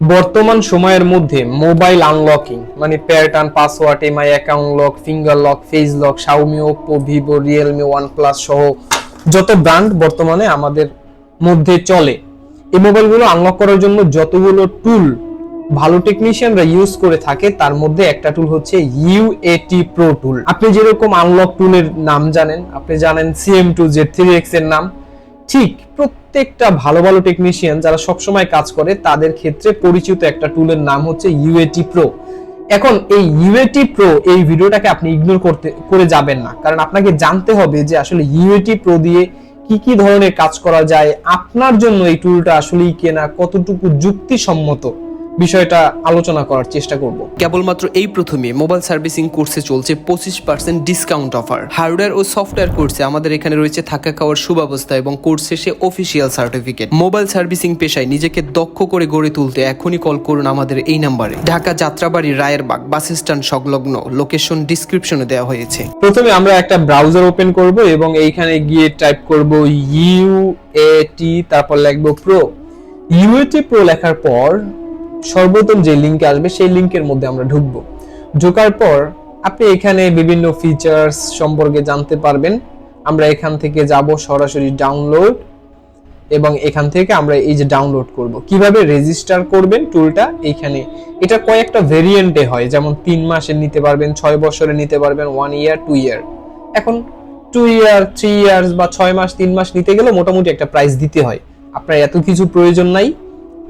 বর্তমান সময়ের মধ্যে মোবাইল আনলকিং মানে pattern password Mi account lock finger lock face lock Xiaomi Oppo Vivo Realme OnePlus সহ যত ব্র্যান্ড বর্তমানে আমাদের মধ্যে চলে। এই মোবাইলগুলো আনলক করার জন্য যতগুলো টুল ভালো টেকনিশিয়ানরা ইউজ করে থাকে, তার মধ্যে একটা টুল হচ্ছে ইউএটি প্রো টুল আপনি যেরকম আনলক টুলের নাম জানেন, আপনি জানেন সিএম টু জেড থ্রি এক্সের নাম। ঠিক প্রত্যেকটা ভালো ভালো টেকনিশিয়ান যারা সবসময় কাজ করে, তাদের ক্ষেত্রে পরিচিত একটা টুলের নাম হচ্ছে ইউএটি প্রো এখন এই ইউএটি প্রো এই ভিডিওটাকে আপনি ইগনোর করতে, করে যাবেন না। কারণ আপনাকে জানতে হবে যে আসলে ইউএটি প্রো দিয়ে কি কি ধরনের কাজ করা যায়, আপনার জন্য এই টুলটা আসলেই কেনা কতটুকু যুক্তিসম্মত। বিষয়টা আলোচনা করার চেষ্টা করব। কেবলমাত্র এই প্রথমে মোবাইল সার্ভিসিং কোর্সে চলছে পঁচিশ পার্সেন্ট ডিসকাউন্ট অফার হার্ডওয়্যার ও সফটওয়্যার কোর্সে আমাদের এখানে রয়েছে থাকা খাওয়ার সুব্যবস্থা এবং কোর্স শেষে অফিসিয়াল সার্টিফিকেট মোবাইল সার্ভিসিং পেশায় নিজেকে দক্ষ করে গড়ে তুলতে এখনই কল করুন আমাদের এই নাম্বারে। ঢাকা যাত্রাবাড়ি রায়েরবাগ বাস স্ট্যান্ড সংলগ্ন। লোকেশন ডিসক্রিপশনে দেওয়া হয়েছে। প্রথমে আমরা একটা ব্রাউজার ওপেন করব এবং এইখানে গিয়ে টাইপ করব ইউএটি তারপর লিখব প্রো ইউএটি প্রো লেখার পর সর্বপ্রথম যে লিংকে আসবে, সেই লিঙ্কের মধ্যে আমরা ঢুকব। ঢোকার পর আপনি এখানে বিভিন্ন ফিচার্স সম্পর্কে জানতে পারবেন। আমরা এখান থেকে যাব সরাসরি ডাউনলোড এবং এখান থেকে আমরা এই যে ডাউনলোড করব। কীভাবে রেজিস্টার করবেন টুলটা এইখানে এটা কয়েকটা ভেরিয়েন্টে হয়, যেমন তিন মাসের নিতে পারবেন, ছয় বছরে নিতে পারবেন ওয়ান ইয়ার টু ইয়ার এখন টু ইয়ার থ্রি ইয়ার্স বা ছয় মাস, তিন মাস নিতে গেলে মোটামুটি একটা প্রাইস দিতে হয়। আপনার এত কিছু প্রয়োজন নাই।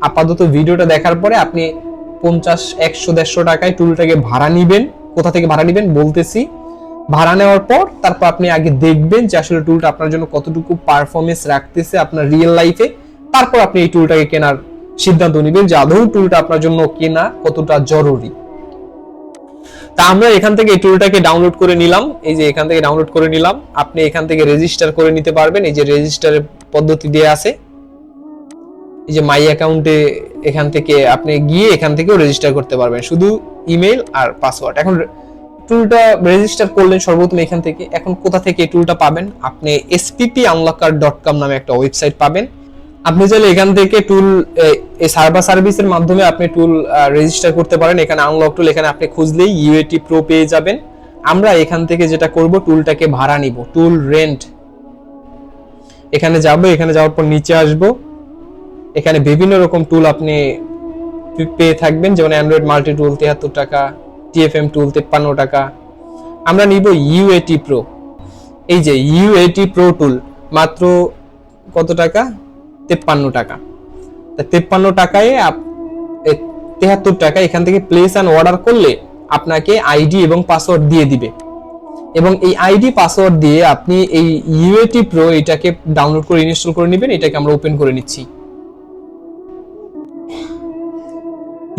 আপাতত ভিডিওটা দেখার পরে আপনি পঞ্চাশ, একশো, দেড়শো টাকায় টুলটাকে ভাড়া নিবেন। কোথা থেকে ভাড়া নিবেন বলতেছি। ভাড়া নেওয়ার পর তারপর আপনি আগে দেখবেন যে আসলে টুলটা আপনার জন্য কতটুকু পারফরমেন্স রাখতেছে আপনার রিয়েল লাইফে তারপর আপনি এই টুলটাকে কেনার সিদ্ধান্ত নেবেন যে আদৌ টুলটা আপনার জন্য কেনা কতটা জরুরি। তা আমরা এখান থেকে এই টুলটাকে ডাউনলোড করে নিলাম। এই যে এখান থেকে ডাউনলোড করে নিলাম। আপনি এখান থেকে রেজিস্টার করে নিতে পারবেন। এই যে রেজিস্টারের পদ্ধতি দেয়া আছে। এই যে মাই অ্যাকাউন্টে এখান থেকে আপনি গিয়ে এখান থেকেও রেজিস্টার করতে পারবেন। শুধু ইমেল আর পাসওয়ার্ড এখন টুলটা রেজিস্টার করলেন সর্বপ্রথম এখান থেকে। এখন কোথা থেকে এই টুলটা পাবেন? আপনি এসপিপি আনলকার ডট কম নামে একটা ওয়েবসাইট পাবেন। আপনি চাইলে এখান থেকে টুল এই সার্ভার সার্ভিসের মাধ্যমে আপনি টুল রেজিস্টার করতে পারেন। এখানে আনলক টুল এখানে আপনি খুঁজলেই ইউএটি প্রো পেয়ে যাবেন। আমরা এখান থেকে যেটা করব টুলটাকে ভাড়া নিব। টুল রেন্ট এখানে যাব, এখানে যাওয়ার পর নিচে আসব। এখানে বিভিন্ন রকম টুল আপনি পেয়ে থাকবেন, যেমন অ্যান্ড্রয়েড মাল্টি টুল তিয়াত্তর টাকা টিএফএম টুল তেপ্পান্ন টাকা। আমরা নিব ইউএটি প্রো এই যে ইউএটি প্রো টুল মাত্র কত টাকা? তেপ্পান্ন টাকা। তা তেপ্পান্ন টাকায় তেহাত্তর টাকা, এখান থেকে প্লেস অ্যান্ড অর্ডার করলে আপনাকে আইডি এবং পাসওয়ার্ড দিয়ে দিবে। এবং এই আইডি পাসওয়ার্ড দিয়ে আপনি এই ইউএটি প্রো এটাকে ডাউনলোড করে ইনস্টল করে নেবেন, এটাকে আমরা ওপেন করে নিচ্ছি।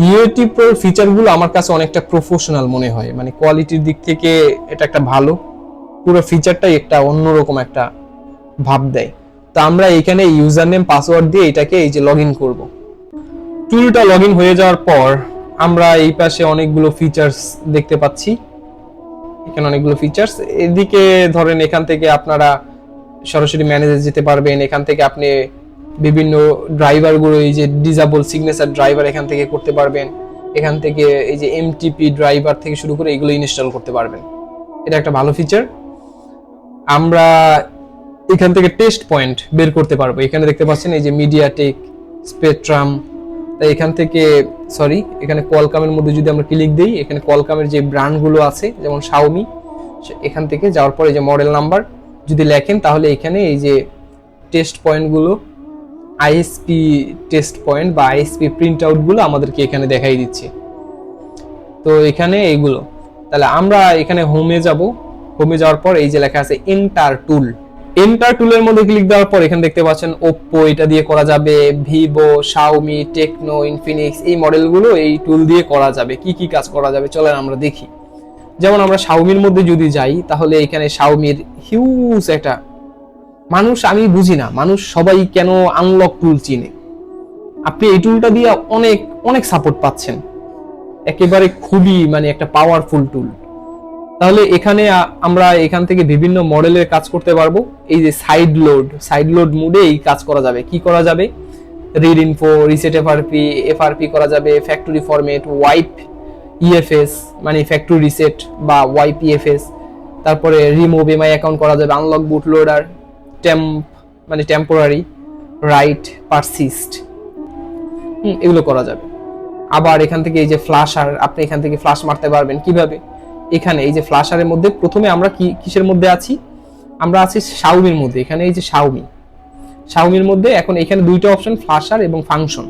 ইউএটি ফিচারগুলো আমার কাছে অনেকটা প্রফেশনাল মনে হয়। মানে কোয়ালিটির দিক থেকে এটা একটা ভালো, পুরো ফিচারটাই একটা অন্যরকম একটা ভাব দেয়। তো আমরা এখানে ইউজার নেম পাসওয়ার্ড দিয়ে এটাকে এই যে লগ ইন করব। টুলটা লগ ইন হয়ে যাওয়ার পর আমরা এই পাশে অনেকগুলো ফিচার্স দেখতে পাচ্ছি। এখানে অনেকগুলো ফিচার্স এদিকে ধরেন এখান থেকে আপনারা সরাসরি ম্যানেজার যেতে পারবেন, এখান থেকে আপনি বিভিন্ন ড্রাইভারগুলো এই যে ডিজাবল সিগনেচার ড্রাইভার এখান থেকে করতে পারবেন। এখান থেকে এই যে এমটিপি ড্রাইভার থেকে শুরু করে এগুলো ইনস্টল করতে পারবেন। এটা একটা ভালো ফিচার আমরা এখান থেকে টেস্ট পয়েন্ট বের করতে পারব। এখানে দেখতে পাচ্ছেন এই যে মিডিয়াটেক স্পেকট্রাম তাই এখান থেকে সরি এখানে কলকামের মধ্যে যদি আমরা ক্লিক দিই, এখানে কলকামের যে ব্র্যান্ডগুলো আছে, যেমন শাওমি এখান থেকে যাওয়ার পরে যে মডেল নাম্বার যদি লেখেন, তাহলে এখানে এই যে টেস্ট পয়েন্টগুলো আইএসপি টেস্ট পয়েন্ট বা আইএসপি প্রিন্ট আউটগুলো আমাদেরকে এখানে দেখাই দিচ্ছে। তো এখানে এইগুলো তাহলে আমরা এখানে হোমে যাব। হোমে যাওয়ার পর এই যে লেখা আছে এন্টার টুল এন্টার টুলের মধ্যে ক্লিক দেওয়ার পর এখানে দেখতে পাচ্ছেন ওপ্পো এটা দিয়ে করা যাবে ভিভো শাওমি টেকনো ইনফিনিক্স এই মডেলগুলো এই টুল দিয়ে করা যাবে। কি কি কাজ করা যাবে চলেন আমরা দেখি। যেমন আমরা শাওমির মধ্যে যদি যাই, তাহলে এখানে শাওমির হিউজ একটা মানুষ আমি বুঝি না। মানুষ সবাই কেন আনলক টুল চিনে? আপনি এই টুলটা দিয়ে অনেক অনেক সাপোর্ট পাচ্ছেন। একেবারে খুবই মানে একটা পাওয়ারফুল টুল তাহলে এখানে আমরা এখান থেকে বিভিন্ন মডেলের কাজ করতে পারব। এই যে সাইড লোড সাইড লোড মুডে এই কাজ করা যাবে। কি করা যাবে? Read info reset FRP FRP করা যাবে। ফ্যাক্টরি ফরম্যাট ওয়াইপ ইএফএস মানে ফ্যাক্টরি রিসেট বা ওয়াইপ ইএফএস তারপরে রিমুভ এমআই অ্যাকাউন্ট করা যাবে আনলক বুট লোডার টেম্প মানে টেম্পোরারি রাইট পারসিস্ট হুম, এগুলো করা যাবে। আবার এখান থেকে এই যে ফ্লাশার আপনি এখান থেকে ফ্লাশ মারতে পারবেন। কীভাবে? এখানে এই যে ফ্লাশারের মধ্যে প্রথমে আমরা কি, কিসের মধ্যে আছি? আমরা আছি শাওমির মধ্যে। এখানে এই যে শাওমি শাওমির মধ্যে এখন এখানে দুইটা অপশন ফ্লাশার এবং ফাংশন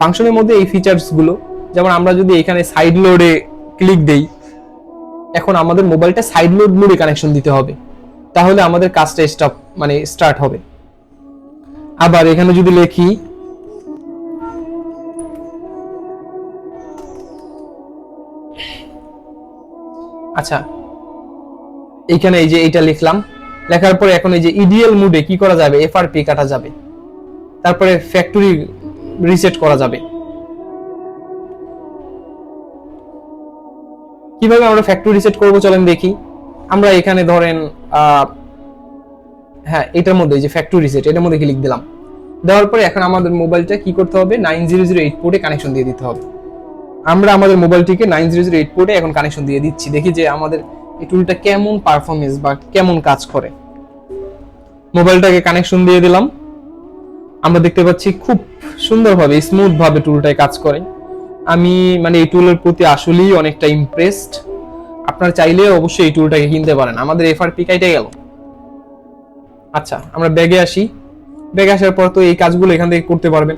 ফাংশনের মধ্যে এই ফিচার্সগুলো যেমন আমরা যদি এখানে সাইড লোডে ক্লিক দেই, এখন আমাদের মোবাইলটা সাইড লোড মোডে কানেকশন দিতে হবে। তাহলে আমাদের কাজটা স্টপ মানে স্টার্ট হবে। আবার এখানে যদি লেখি আচ্ছা এইখানে এই যে এটা লিখলাম, লেখার পরে এখন এই যে ইডিএল মুডে কি করা যাবে? এফআরপি কাটা যাবে। তারপরে ফ্যাক্টরি রিসেট করা যাবে। কীভাবে আমরা ফ্যাক্টরি রিসেট করব চলেন দেখি। আমরা এখানে ধরেন হ্যাঁ এটার মধ্যে যে ফ্যাক্টরি রিসেট এটার মধ্যে ক্লিক দিলাম। দেওয়ার পরে এখন আমাদের মোবাইলটা কি করতে হবে? নাইন জিরো জিরো এইট পোর্টে কানেকশন দিয়ে দিতে হবে। আমরা আমাদের মোবাইলটিকে নাইন জিরো জিরো এইট পোর্টে এখন কানেকশন দিয়ে দিচ্ছি। দেখি যে আমাদের এই টুলটা কেমন পারফরমেন্স বা কেমন কাজ করে। মোবাইলটাকে কানেকশন দিয়ে দিলাম। আমরা দেখতে পাচ্ছি খুব সুন্দরভাবে স্মুথ ভাবে টুলটায় কাজ করে। আমি মানে এই টুলের প্রতি আসলেই অনেকটা ইমপ্রেসড আপনার চাইলে অবশ্যই এই টুলটাকে কিনতে পারেন। আমাদের এফআরপি কাইটে গেল। আচ্ছা আমরা ব্যাগে আসি। ব্যাগে আসার পর তো এই কাজগুলো এখান থেকে করতে পারবেন।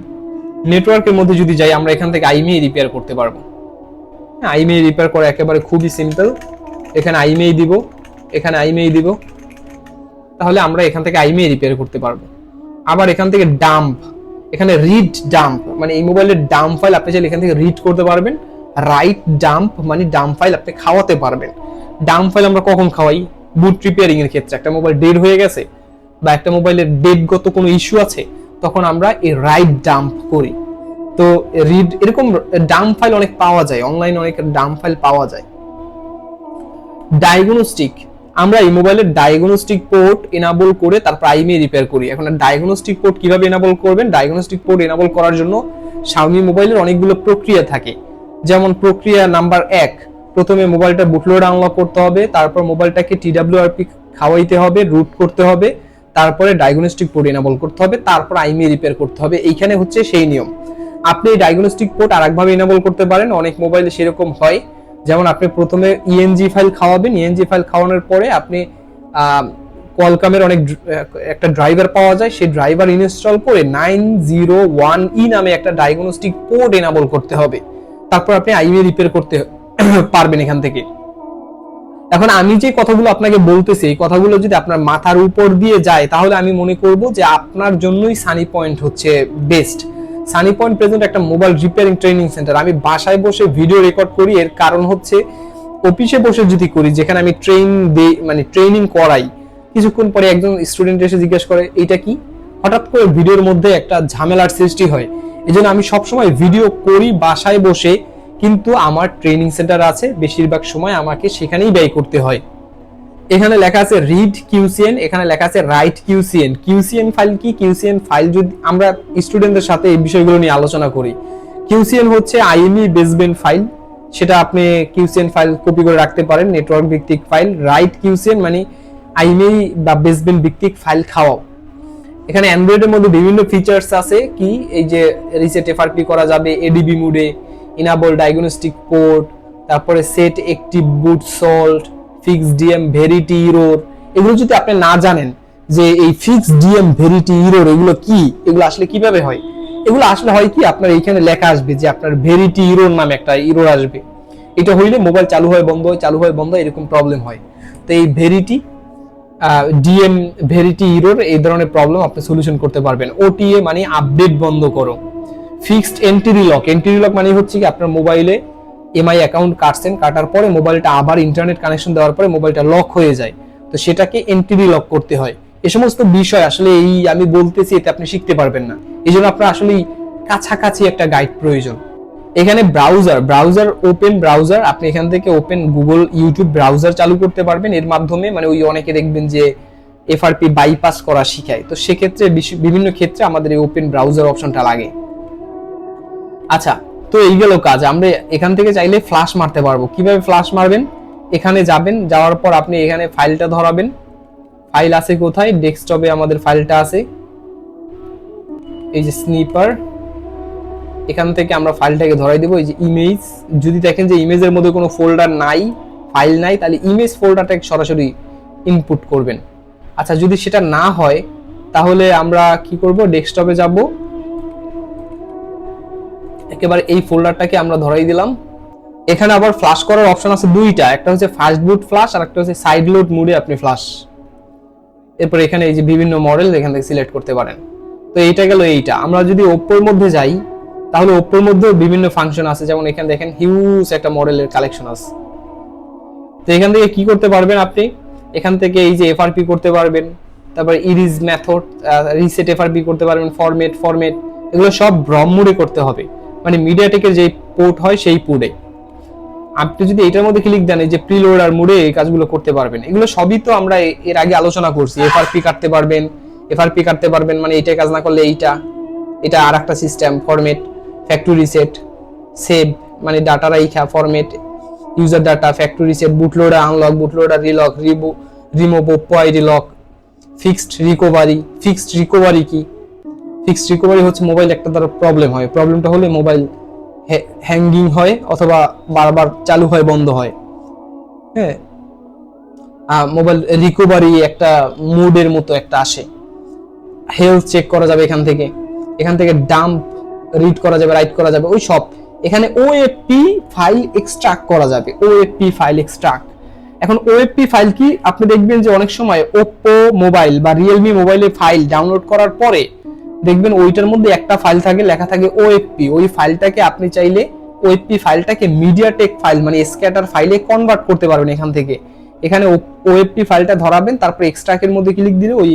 নেটওয়ার্কের মধ্যে যদি যাই, আমরা এখান থেকে আইমেই রিপেয়ার করতে পারব। হ্যাঁ আইমেই রিপেয়ার করা একেবারে খুবই সিম্পল এখানে আইমেই দিব, এখানে আইমেই দিব। তাহলে আমরা এখান থেকে আইমেই রিপেয়ার করতে পারব। আবার এখান থেকে ডাম্প এখানে রিড ডাম্প মানে এই মোবাইলের ডাম্প ফাইল আপনি চাইলে এখান থেকে রিড করতে পারবেন। রাইট ডাম্প মানে ডাম্প ফাইল আপনি খাওয়াতে পারবেন। ডাম্প ফাইল আমরা কখন খাওয়াই? বুট রিপেয়ারিং এর ক্ষেত্রে। একটা মোবাইল ডেড হয়ে গেছে বা একটা মোবাইলের ডেটগত কোনো ইস্যু আছে, তখন আমরা এই রাইট ডাম্প করি। তো রিড এরকম ডাম্প ফাইল অনেক পাওয়া যায় অনলাইনে অনেক ডাম্প ফাইল পাওয়া যায়। ডায়াগনস্টিক আমরা এই মোবাইলের ডায়াগনস্টিক পোর্ট এনাবল করে তার প্রাইমে রিপেয়ার করি। এখন ডায়াগনস্টিক পোর্ট কীভাবে এনাবল করবেন? ডায়াগনস্টিক পোর্ট এনাবল করার জন্য Xiaomi মোবাইলের অনেকগুলো প্রক্রিয়া থাকে। যেমন প্রক্রিয়া নাম্বার এক, প্রথমে মোবাইলটা বুটলোড আনলক করতে হবে, তারপর মোবাইলটাকে টিডাব্লিউআরপি খাওয়াইতে হবে রুট করতে হবে, তারপরে ডায়াগনস্টিক পোর্ট এনাবল করতে হবে, তারপর আইমি রিপেয়ার করতে হবে, এইখানে হচ্ছে সেই নিয়ম। আপনি এই ডায়াগনস্টিক পোর্ট আরেকভাবে এনাবল করতে পারেন, অনেক মোবাইলে সেরকম হয়। যেমন আপনি প্রথমে ইএনজি ফাইল খাওয়াবেন ইএনজি ফাইল খাওয়ানোর পরে আপনি কোয়ালকামের অনেক একটা ড্রাইভার পাওয়া যায়, সেই ড্রাইভার ইনস্টল করে নাইন জিরো ওয়ান ই নামে একটা ডায়াগনস্টিক পোর্ট এনাবল করতে হবে। তারপর আপনি আইমে রিপেয়ার করতে পারবেন এখান থেকে। এখন আমি যে কথাগুলো আপনাকে বলতেছি, এই কথাগুলো যদি আপনার মাথার উপর দিয়ে যায়, তাহলে আমি মনে করব যে আপনার জন্যই সানি পয়েন্ট হচ্ছে বেস্ট সানি পয়েন্ট প্রেজেন্ট একটা মোবাইল রিপেয়ারিং ট্রেনিং সেন্টার আমি বাসায় বসে ভিডিও রেকর্ড করি, এর কারণ হচ্ছে অফিসে বসে যদি করি, যেখানে আমি ট্রেন দেই মানে ট্রেনিং করাই, কিছুক্ষণ পরে একজন স্টুডেন্ট এসে জিজ্ঞেস করে, এইটা কি? হঠাৎ করে ভিডিওর মধ্যে একটা ঝামেলার সৃষ্টি হয়। এই জন্য আমি সবসময় ভিডিও করি বাসায় বসে, কিন্তু আমার ট্রেনিং সেন্টার আছে, বেশিরভাগ সময় আমাকে সেখানেই ব্যয় করতে হয়। এখানে লেখা আছে রিড কিউসিএন এখানে লেখা আছে রাইট কিউসিএন কিউসিএন ফাইল কি? কিউসিএন ফাইল যদি আমরা স্টুডেন্টদের সাথে এই বিষয়গুলো নিয়ে আলোচনা করি। কিউসিএন হচ্ছে আইএমই বেসবেন ফাইল সেটা আপনি কিউসিএন ফাইল কপি করে রাখতে পারেন নেটওয়ার্ক ভিত্তিক ফাইল রাইট কিউসিএন মানে আইএমই বা বেসবেন ভিত্তিক ফাইল খাওয়াও। এখানে অ্যান্ড্রয়েডের মধ্যে বিভিন্ন ফিচার্স আছে। কি? এই যে রিসেট এফআরপি করা যাবে এডিবি মুডে ইনাবল ডায়াগনস্টিক পোর্ট তারপরে set active boot slot fix DM verity error এগুলো যদি আপনি না জানেন যে এই ফিক্স ডিএম ভেরিটি ইরোর এগুলো কি, এগুলো আসলে কীভাবে হয়? এগুলো আসলে হয় কি, আপনার এইখানে লেখা আসবে যে আপনার ভেরিটি ইরোর নামে একটা ইরোর আসবে। এটা হইলে মোবাইল চালু হয়, বন্ধ হয়, চালু হয়, বন্ধ এরকম প্রবলেম হয়। তো এই ভেরিটি ডিএম ভেরিটি ইরোর এই ধরনের প্রবলেম আপনি সলিউশন করতে পারবেন। ওটিএ মানে আপডেট বন্ধ করো। Fixed entry lock entry lock মানে হচ্ছে কি আপনার মোবাইলে এমআই অ্যাকাউন্ট কাটছেন, কাটার পরে মোবাইলটা আবার ইন্টারনেট কানেকশন দেওয়ার পরে মোবাইলটা লক হয়ে যায়। তো সেটাকে এন্ট্রি লক করতে হয়। এ সমস্ত বিষয় আসলে এই আমি বলতেছি, এতে আপনি শিখতে পারবেন না। এই জন্য আপনার আসলে কাছাকাছি একটা গাইড প্রয়োজন। এখানে ব্রাউজার ব্রাউজার ওপেন ব্রাউজার আপনি এখান থেকে ওপেন গুগল ইউটিউব ব্রাউজার চালু করতে পারবেন। এর মাধ্যমে মানে ওই অনেকে দেখবেন যে এফআরপি বাইপাস করা শিখায়। তো সেক্ষেত্রে বিভিন্ন ক্ষেত্রে আমাদের এই ওপেন ব্রাউজার অপশনটা লাগে। আচ্ছা তো এই গেল কাজ। আমরা এখান থেকে চাইলে ফ্লাশ মারতে পারব। কীভাবে ফ্লাশ মারবেন? এখানে যাবেন, যাওয়ার পর আপনি এখানে ফাইলটা ধরাবেন। ফাইল আছে কোথায়? ডেস্কটপে আমাদের ফাইলটা আছে। এই যে স্নিপার এখান থেকে আমরা ফাইলটাকে ধরাই দেবো, এই যে ইমেজ যদি দেখেন যে ইমেজের মধ্যে কোনো ফোল্ডার নাই ফাইল নাই, তাহলে ইমেজ ফোল্ডারটাকে সরাসরি ইনপুট করবেন। আচ্ছা যদি সেটা না হয়, তাহলে আমরা কি করব? ডেস্কটপে যাব। একেবারে এই ফোল্ডারটাকে আমরা ধরাই দিলাম। এখানে আবার ফ্লাশ করার অপশন আছে দুইটা, একটা হচ্ছে ফাস্ট বুট ফ্লাশ আর একটা হচ্ছে সাইড লোড মুডে আপনি ফ্লাশ এরপর এখানে এই যে বিভিন্ন মডেল এখান থেকে সিলেক্ট করতে পারেন। তো এইটা গেল এইটা। আমরা যদি ওপ্পোর মধ্যে যাই তাহলে ওপ্পোর মধ্যেও বিভিন্ন ফাংশন আছে, যেমন এখানে দেখেন হিউজ একটা মডেলের কালেকশন আছে। তো এখান থেকে কি করতে পারবেন আপনি? এখান থেকে এই যে এফআরপি করতে পারবেন, তারপর ইরিজ মেথড রিসেট এফআরপি করতে পারবেন ফরমেট ফরমেট এগুলো সব ব্রহ্মুড়ে করতে হবে। মানে মিডিয়াটেকের যে পোর্ট হয়, সেই পোর্টে আপনি যদি এটার মধ্যে ক্লিক দেন, এই যে প্রিলোড আর মুডে এই কাজগুলো করতে পারবেন। এগুলো সবই তো আমরা এর আগে আলোচনা করছি। এফআরপি কাটতে পারবেন এফআরপি কাটতে পারবেন মানে এইটা কাজ না করলে এইটা, এটা আর একটা system format factory reset save মানে ডাটা রাইখা format user data factory reset bootloader unlock bootloader relock reboot remove Oppo ID lock fixed recovery fixed recovery কি? ফিক্সড রিকভারি হচ্ছে মোবাইল একটা তার প্রবলেম হয়। প্রবলেমটা হলে মোবাইল হ্যাঙ্গিং হয় অথবা বারবার চালু হয়, বন্ধ হয়। হ্যাঁ? মোবাইল রিকভারি একটা মুডের মতো একটা আসে। হেলথ চেক করা যাবে এখান থেকে। এখান থেকে ডাম্প রিড করা যাবে রাইট করা যাবে, ওই সব। এখানে ওএফপি ফাইল এক্সট্রাক্ট করা যাবে ওএফপি ফাইল এক্সট্রাক্ট এখন ওএফপি ফাইল কি? আপনি দেখবেন যে অনেক সময় ওপ্পো মোবাইল বা রিয়েলমি মোবাইলে ফাইল ডাউনলোড করার পরে দেখবেন ওইটার মধ্যে একটা ফাইল থাকে, লেখা থাকে ওএফপি ওই ফাইলটাকে আপনি চাইলে ওএফপি ফাইলটাকে মিডিয়াটেক ফাইল মানে স্ক্যাটার ফাইলে কনভার্ট করতে পারবেন এখান থেকে। এখানে ওএফপি ফাইলটা ধরাবেন, তারপর এক্সট্রাক্টের মধ্যে ক্লিক দিলে ওই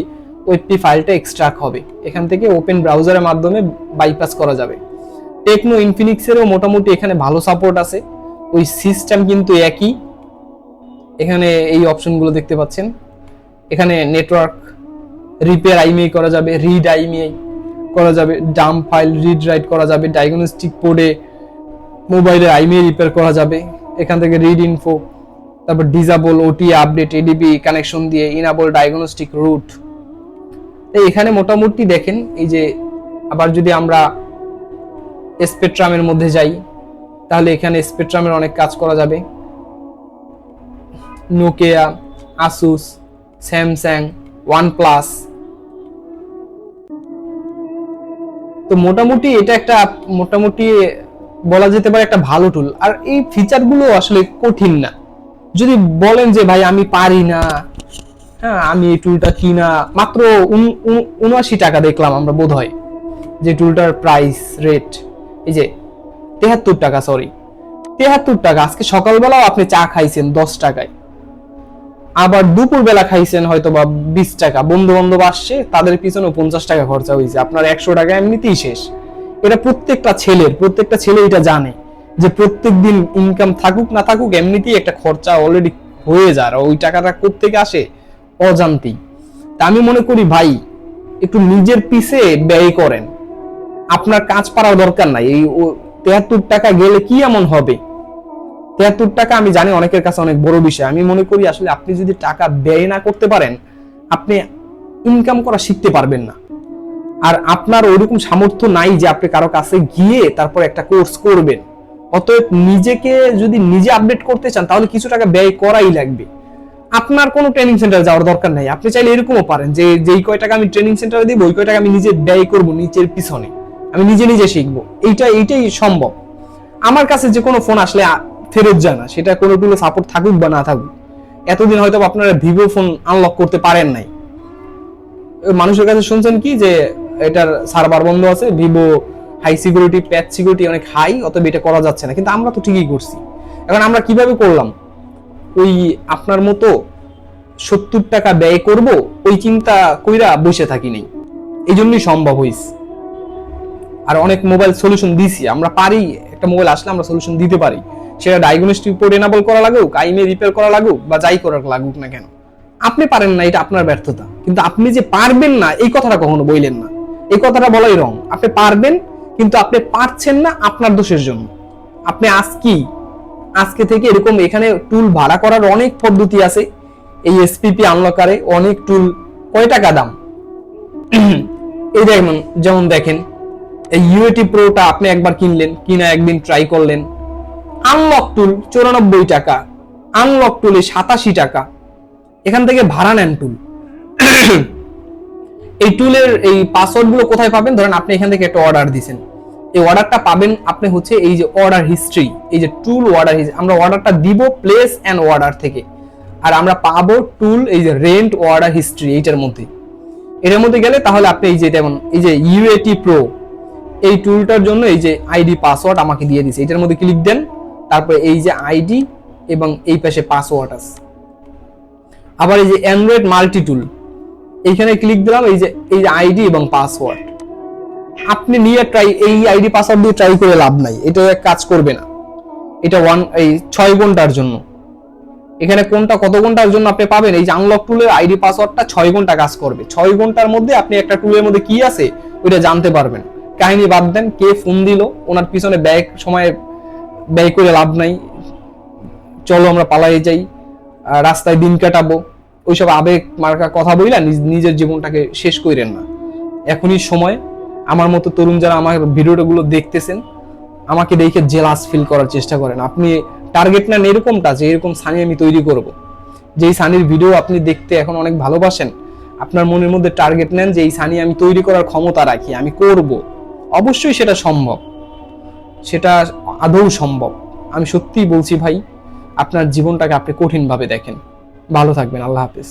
ওয়েবপি ফাইলটা এক্সট্রাক্ট হবে। এখান থেকে ওপেন ব্রাউজারের মাধ্যমে বাইপাস করা যাবে। টেকনো ইনফিনিক্সেরও মোটামুটি এখানে ভালো সাপোর্ট আছে। ওই সিস্টেম কিন্তু একই। এখানে এই অপশনগুলো দেখতে পাচ্ছেন। এখানে নেটওয়ার্ক রিপেয়ার আইমিআই করা যাবে রিড আইমিআই করা যাবে ডাম্প ফাইল রিড রাইট করা যাবে ডায়াগনস্টিক পোর্ডে মোবাইলের আইমিআই রিপেয়ার করা যাবে। এখান থেকে রিড ইনফো তারপর disable OT update ADB connection দিয়ে ইনাবল ডায়াগনস্টিক রুট এই এখানে মোটামুটি দেখেন, এই যে আবার যদি আমরা স্পেকট্রামের মধ্যে যাই, তাহলে এখানে স্পেকট্রামের অনেক কাজ করা যাবে। নোকিয়া আসুস স্যামসাং ওয়ানপ্লাস তো মোটামুটি এটা একটা, মোটামুটি বলা যেতে পারে একটা ভালো টুল আর এই ফিচারগুলো আসলে কঠিন না। যদি বলেন যে, ভাই, আমি পারি না। হ্যাঁ আমি এই টুলটা কিনা, মাত্র উন- উন- উনআশি টাকা দেখলাম আমরা বোধ হয় যে টুলটার প্রাইস রেট এই যে তেহাত্তর টাকা সরি তেহাত্তর টাকা, আজকে সকালবেলাও আপনি চা খাইছেন দশ টাকায়, আবার দুপুর বেলা খাইছেন হয়তো বা বিশ টাকা বন্ধু বান্ধব আসছে, তাদের পিছনেও পঞ্চাশ টাকা খরচা হয়েছে আপনার একশো টাকা এমনিতেই শেষ, এটা প্রত্যেকটা ছেলের, প্রত্যেকটা ছেলে এটা জানে, যে প্রত্যেক দিন ইনকাম থাকুক না থাকুক, এমনিতেই একটা খরচা অলরেডি হয়ে যায় ওই টাকাটা কোত্থেকে আসে? অজান্তেই। তা আমি মনে করি, ভাই, একটু নিজের পিছে ব্যয় করেন। আপনার কাজ পারার দরকার নাই। এই তেহাত্তর টাকা গেলে কি এমন হবে? তেহাত্তর টাকা আমি জানি অনেকের কাছে অনেক বড় বিষয়। আমি মনে করি, আসলে আপনি যদি টাকা ব্যয় না করতে পারেন, আপনি ইনকাম করা শিখতে পারবেন না। আর আপনার ওইরকম সামর্থ্য নাই যে আপনি কারও কাছে গিয়ে তারপর একটা কোর্স করবেন। অতএব নিজেকে যদি নিজে আপডেট করতে চান, তাহলে কিছু টাকা ব্যয় করাই লাগবে। আপনার কোনো ট্রেনিং সেন্টারে যাওয়ার দরকার নাই। আপনি চাইলে এরকমও পারেন যে, যেই কয় টাকা আমি ট্রেনিং সেন্টারে দিব, ওই কয় টাকা আমি নিজে ব্যয় করব নিচের পিছনে। আমি নিজে নিজে শিখব। এইটা, এইটাই সম্ভব। আমার কাছে যে কোনো ফোন আসলে ফেরত যায় না। সেটা কোনো টুলো সাপোর্ট থাকুক বা না থাকুক। এতদিন হয়তো আপনারা ভিভো ফোন আনলক করতে পারেন নাই। মানুষের কাছে শুনছেন কি যে, এটার সার্ভার বন্ধ আছে Vivo high security patch security অনেক হাই অতএব এটা করা যাচ্ছে না। কিন্তু আমরা তো ঠিকই করছি। এখন আমরা কীভাবে করলাম? ওই আপনার মতো সত্তর টাকা ব্যয় করব, ওই চিন্তা কইরা বসে থাকি নেই। এই জন্যই সম্ভব হইছে আর অনেক মোবাইল সলিউশন দিছি। আমরা পারি, একটা মোবাইল আসলে আমরা সলিউশন দিতে পারি। সেটা ডায়াগনস্টিক পোর্ট এনাবল করা লাগুক আইমে রিপেয়ার করা লাগুক, বা যাই করা লাগুক না কেন। আপনি পারেন না, এটা আপনার ব্যর্থতা। কিন্তু আপনি যে পারবেন না, এই কথাটা কখনো বললেন না। এই কথাটা বলাই রং। আপনি পারবেন, কিন্তু আপনি পারছেন না আপনার দোষের জন্য। আপনি আজ কি আজকে থেকে এরকম এখানে টুল ভাড়া করার অনেক পদ্ধতি আছে। এই এসপিপি আনলকারে অনেক টুল কয় টাকা দাম? এই দেখুন, যেমন দেখেন, এই ইউএটি প্রোটা আপনি একবার কিনলেন, কিনা একদিন ট্রাই করলেন। আনলক টুল চৌরানব্বই টাকা আনলক টুলে সাতাশি টাকা। এখান থেকে ভাড়া নেন টুল এই টুলের এই পাসওয়ার্ডগুলো কোথায় পাবেন? ধরেন আপনি এখান থেকে একটা অর্ডার দিছেন। এই অর্ডারটা পাবেন আপনি হচ্ছে এই যে অর্ডার হিস্ট্রি এই যে টুল অর্ডার আমরা অর্ডারটা দিব প্লেস অ্যান্ড অর্ডার থেকে। আর আমরা পাবো টুল এই যে রেন্ট অর্ডার হিস্ট্রি এইটার মধ্যে। এটার মধ্যে গেলে তাহলে আপনি এই যে যেমন, এই যে ইউএটি প্রো এই টুলটার জন্য এই যে আইডি পাসওয়ার্ড আমাকে দিয়ে দিছে। এটার মধ্যে ক্লিক দেন, তারপরে এই যে আইডি এবং এই পাশে পাসওয়ার্ড আছে। আবার এই যে অ্যান্ড্রয়েড মাল্টি টুল এইখানে ক্লিক দিলাম, এই যে এই যে আইডি এবং পাসওয়ার্ড আপনি নিয়ে ট্রাই এই আইডি পাসওয়ার্ড দিয়ে ট্রাই করে লাভ নাই। এটা কাজ করবে না। এটা ওয়ান এই ছয় ঘণ্টার জন্য। এখানে কোনটা, কত ঘণ্টার জন্য আপনি পাবেন? এই যে আনলক টুলের আইডি পাসওয়ার্ডটা ছয় ঘণ্টা কাজ করবে। ছয় ঘণ্টার মধ্যে আপনি একটা টুলের মধ্যে কি আছে, ওইটা জানতে পারবেন। কাহিনী বাদ দেন, কে ফোন দিল, ওনার পিছনে ব্যয়, সময় ব্যয় করে লাভ নাই। চলো আমরা পালাই যাই রাস্তায় দিন কাটাবো। ওইসব আবেগ মার্কা কথা বইলা নিজের জীবনটাকে শেষ কইরেন না। এখনই সময়। আমার মতো তরুণ যারা আমার ভিডিওগুলো দেখতেছেন, আমাকে দেখে জেলাস ফিল করার চেষ্টা করেন। আপনি টার্গেট নেন এরকমটা যে এরকম সানি আমি তৈরি করব। যেই সানির ভিডিও আপনি দেখতে এখন অনেক ভালোবাসেন, আপনার মনের মধ্যে টার্গেট নেন যে এই সানি আমি তৈরি করার ক্ষমতা রাখি, আমি করব। অবশ্যই সেটা সম্ভব। সেটা আদৌ সম্ভব। আমি সত্যিই বলছি ভাই, আপনার জীবনটাকে আপনি কঠিনভাবে দেখেন। ভালো থাকবেন। আল্লাহ হাফেজ।